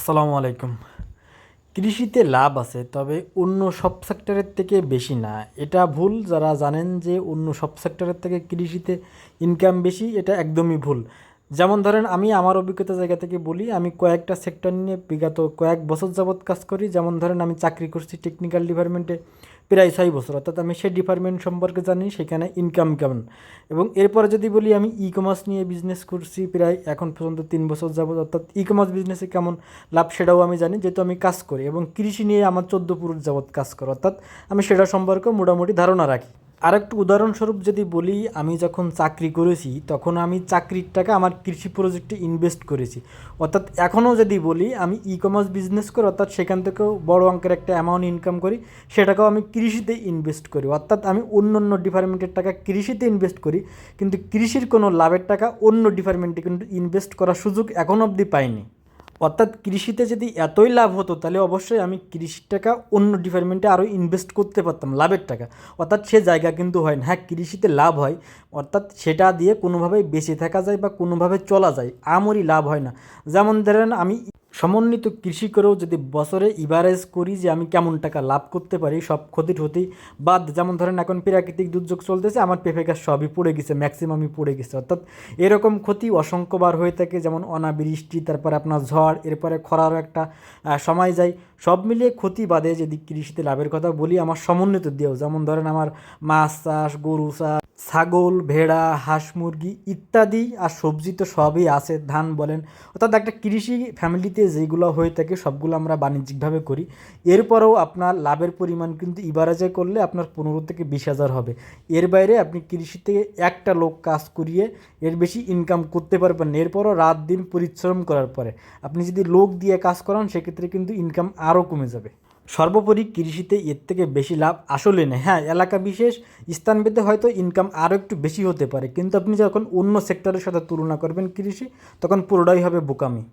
আসসালামু আলাইকুম। কৃষিতে লাভ আছে, তবে অন্য সব সেক্টরের থেকে বেশি না। এটা ভুল, যারা জানেন যে অন্য সব সেক্টরের থেকে কৃষিতে ইনকাম বেশি, এটা একদমই ভুল। যেমন ধরেন, আমি আমার অভিজ্ঞতা জায়গা থেকে বলি, আমি কয়েকটা সেক্টর নিয়ে বিগত কয়েক বছর যাবৎ কাজ করি। যেমন ধরেন, আমি চাকরি করছি টেকনিক্যাল ডিপার্টমেন্টে প্রায় ছয় বছর। অর্থাৎ আমি সে ডিপার্টমেন্ট সম্পর্কে জানি, সেখানে ইনকাম কেমন। এবং এরপরে যদি বলি আমি ই কমার্স নিয়ে বিজনেস করছি প্রায় এখন পর্যন্ত তিন বছর যাবত অর্থাৎ ই কমার্স বিজনেসে কেমন লাভ সেটাও আমি জানি, যেহেতু আমি কাজ করি এবং কৃষি নিয়ে আমার চোদ্দ পুরুষ যাবৎ কাজ করি। অর্থাৎ আমি সেটা সম্পর্কে মোটামুটি ধারণা রাখি। আর একটু উদাহরণস্বরূপ যদি বলি, আমি যখন চাকরি করেছি, তখন আমি চাকরির টাকা আমার কৃষি প্রজেক্টে ইনভেস্ট করেছি। অর্থাৎ এখনও যদি বলি, আমি ই কমার্স বিজনেস করি, অর্থাৎ সেখান থেকেও বড় অঙ্কের একটা অ্যামাউন্ট ইনকাম করি, সেটাকেও আমি কৃষিতে ইনভেস্ট করি। অর্থাৎ আমি অন্য অন্য ডিপার্টমেন্টের টাকা কৃষিতে ইনভেস্ট করি, কিন্তু কৃষির কোনো লাভের টাকা অন্য ডিপার্টমেন্টে কিন্তু ইনভেস্ট করার সুযোগ এখন অবধি পাইনি। অর্থাৎ কৃষিতে যদি এতই লাভ হতো, তাহলে অবশ্যই আমি কৃষির টাকা অন্য ডিপার্টমেন্টে আরও ইনভেস্ট করতে পারতাম, লাভের টাকা। অর্থাৎ সে জায়গা কিন্তু হয় না। হ্যাঁ কৃষিতে লাভ হয়, অর্থাৎ সেটা দিয়ে কোনোভাবে বেঁচে থাকা যায় বা কোনোভাবে চলা যায় আমরই লাভ হয় না। যেমন ধরেন আমি সমন্বিত কৃষি করেও যদি বছরে ইভারেজ করি যে আমি কেমন টাকা লাভ করতে পারি, সব ক্ষতি ক্ষতি বাদ, যেমন ধরেন এখন প্রাকৃতিক দুর্যোগ চলতেছে, আমার পেঁপে গাছ সবই পড়ে গেছে ম্যাক্সিমামই পড়ে গেছে। অর্থাৎ এরকম ক্ষতি অসংখ্যবার হয়ে থাকে, যেমন অনাবৃষ্টি, তারপরে আপনার ঝড়, এরপরে খরারও একটা সময় যায়। সব মিলিয়ে ক্ষতি বাদে যদি কৃষিতে লাভের কথা বলি, আমার সমন্বিত দিয়েও, যেমন ধরেন আমার মাছ চাষ, গরু চাষ, ছাগল, ভেড়া, হাঁস মুরগি ইত্যাদি আর সবজি তো সবই আছে, ধান বলেন। অর্থাৎ একটা কৃষি ফ্যামিলিতে যেগুলো হয়ে থাকে, সবগুলো আমরা বাণিজ্যিকভাবে করি। এরপরেও আপনার লাভের পরিমাণ কিন্তু ইবারাজে করলে আপনার পনেরো থেকে বিশ হাজার হবে। এর বাইরে আপনি কৃষিতে একটা লোক কাজ করিয়ে এর বেশি ইনকাম করতে পারবেন না। এরপরও রাত দিন পরিশ্রম করার পরে আপনি যদি লোক দিয়ে কাজ করান, সেক্ষেত্রে কিন্তু ইনকাম আরও কমে যাবে। সর্বোপরি কৃষিতে এর থেকে বেশি লাভ আসলে নেই। হ্যাঁ এলাকা বিশেষ স্থানভেদে হয়তো ইনকাম আরও একটু বেশি হতে পারে। কিন্তু আপনি যখন অন্য সেক্টরের সাথে তুলনা করবেন কৃষি, তখন পুরোটাই হবে বোকামি।